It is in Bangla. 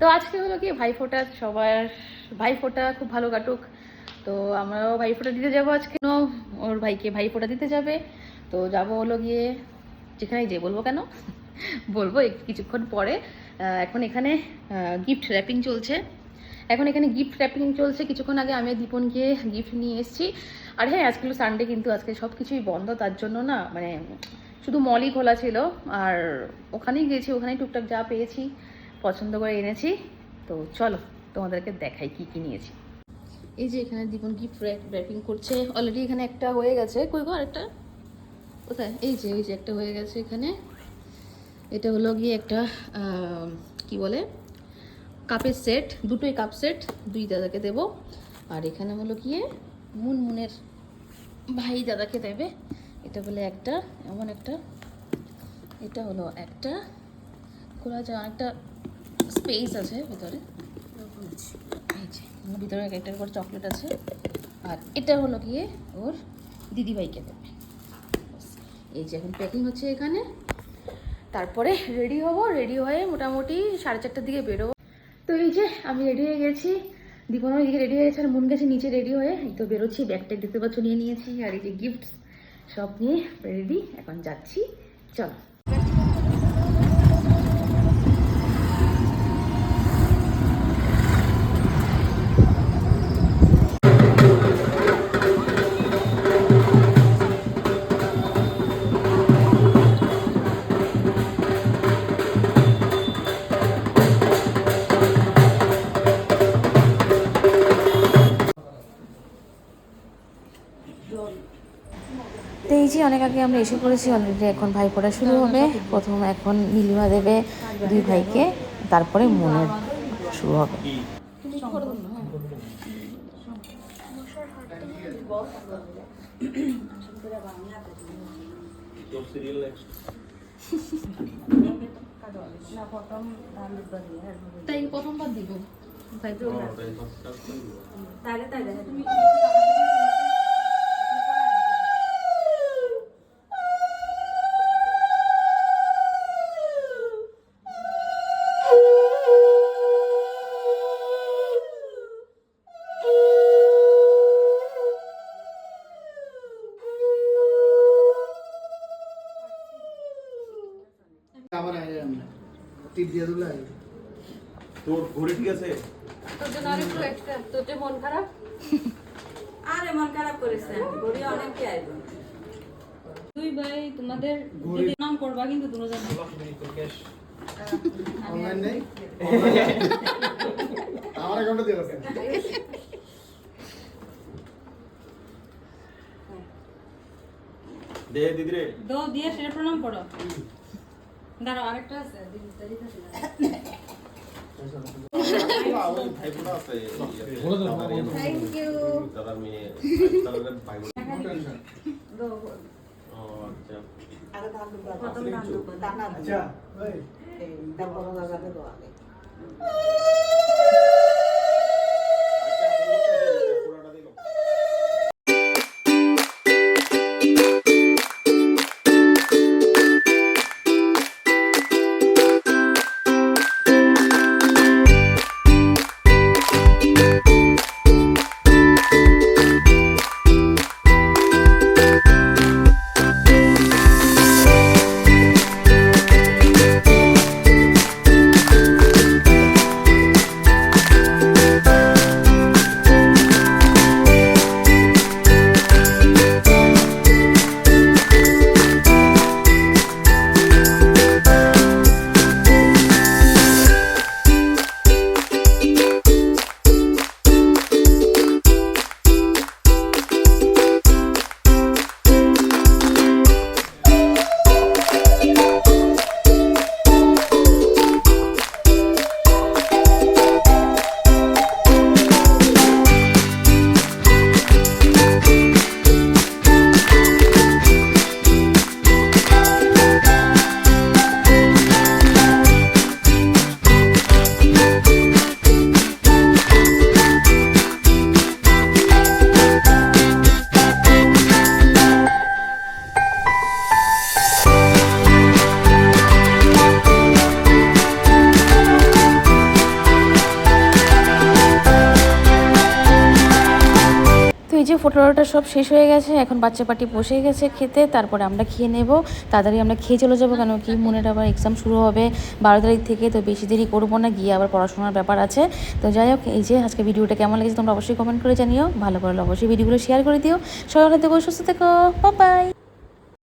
তো আজকে হলো কি, ভাইফোঁটা, সবার ভাইফোঁটা খুব ভালো কাটুক। তো আমরাও ভাইফোঁটা দিতে যাব আজকে। ওর ভাইকে ভাইফোঁটা দিতে যাবে। তো যাব হলো গিয়ে, যেখানেই যে বলব কেন? বলব কিছুক্ষণ পরে। এখন এখানে গিফট র্যাপিং চলছে। এখন এখানে গিফট র্যাপিং চলছে। কিছুক্ষণ আগে আমি দীপন গিয়ে গিফট নিয়ে এসেছি। আর হ্যাঁ আজকে সানডে কিন্তু আজকে সব কিছুই বন্ধ, তার জন্য না মানে শুধু মলই খোলা ছিল। আর ওখানেই গেছি, ওখানেই টুকটাক যা পেয়েছি। পছন্দ করে এনেছি। তো চলো, তোমাদেরকে দেখাই কি কি নিয়েছি। এই যে এখানে দীপন গিফট র্যাপিং করছে। অলরেডি এখানে একটা হয়ে গেছে। কই গো আরেকটা? কোথায়? এই যে এই যে একটা হয়ে গেছে এখানে। এটা হলো গিয়ে একটা কি বলে? কাপের সেট। দুটোই কাপ সেট। দুই দাদাকে দেব। আর এখানে হলো গিয়ে মুনমুনের ভাই দাদাকে দেবে। এটা বলে একটা, এমন একটা। এটা হলো একটা। খোলা যায় অনেকটা স্পেস আছে ভিতরে। এই যে ভিতরে এক একটার করে চকলেট আছে। আর এটা হলো গিয়ে ওর দিদিভাইকে দেবে। এই যে এখন প্যাকিং হচ্ছে এখানে। তারপরে রেডি হব রেডি হয়ে মোটামুটি সাড়ে চারটার দিকে বেরোবো। তো এই যে, আমি রেডি হয়ে গেছি। দীপনও এদিকে রেডি হয়ে গেছে, আর মন গেছে নিচে রেডি হয়ে। এই তো বেরোচ্ছি ব্যাগটা দেখতে পাচ্ছ, নিয়ে নিয়েছি, আর এই যে গিফট সব নিয়ে রেডি এখন যাচ্ছি। চলো। তো এই যে অনেক আগে আমরা এসে পড়েছি অলরেডি এখন ভাই পড়া শুরু হবে। প্রথম এখন নীলিমা দেবে দুই ভাইকে তারপরে মনের শুরু হবে। তাই প্রথমবার দিব। তাই তো আবার আগে আমরা টিপ দিয়ে দিলে আগে তোর ঘড়ি ঠিক আছে? তোর জন্য আরেকটু এক্সট্রা তোর যে মন খারাপ? আরে মন খারাপ করেছেন ঘড়ি অনেকে আইব। দুই ভাই তোমাদের যদি নাম করবা কিন্তু দুজন অনলাইন নেই? আমার অ্যাকাউন্টে দিয়ে রাখেন। দে দিদি রে। দো দিয়ে সেটা প্রণাম করো। দাঁড়াও আরেকটা আছে দিদিটা যে ফোটোটা সব শেষ হয়ে গেছে, এখন বাচ্চা পাটি বসে গেছে খেতে, তারপরে আমরা খেয়ে নেব। তাড়াতাড়ি আমরা খেয়ে চলে যাব কেন কি? মনের আবার এক্সাম শুরু হবে। বারো তারিখ থেকে তো বেশি দেরি করব না, গিয়ে আবার পড়াশোনার ব্যাপার আছে। তো যাই হোক, এই যে আজকে ভিডিওটা কেমন লেগেছে তোমরা অবশ্যই কমেন্ট করে জানিও। ভালো করে অবশ্যই ভিডিওগুলো শেয়ার করে দিও। সবাই ভালো থেকো, সুস্থ থেকো। বাই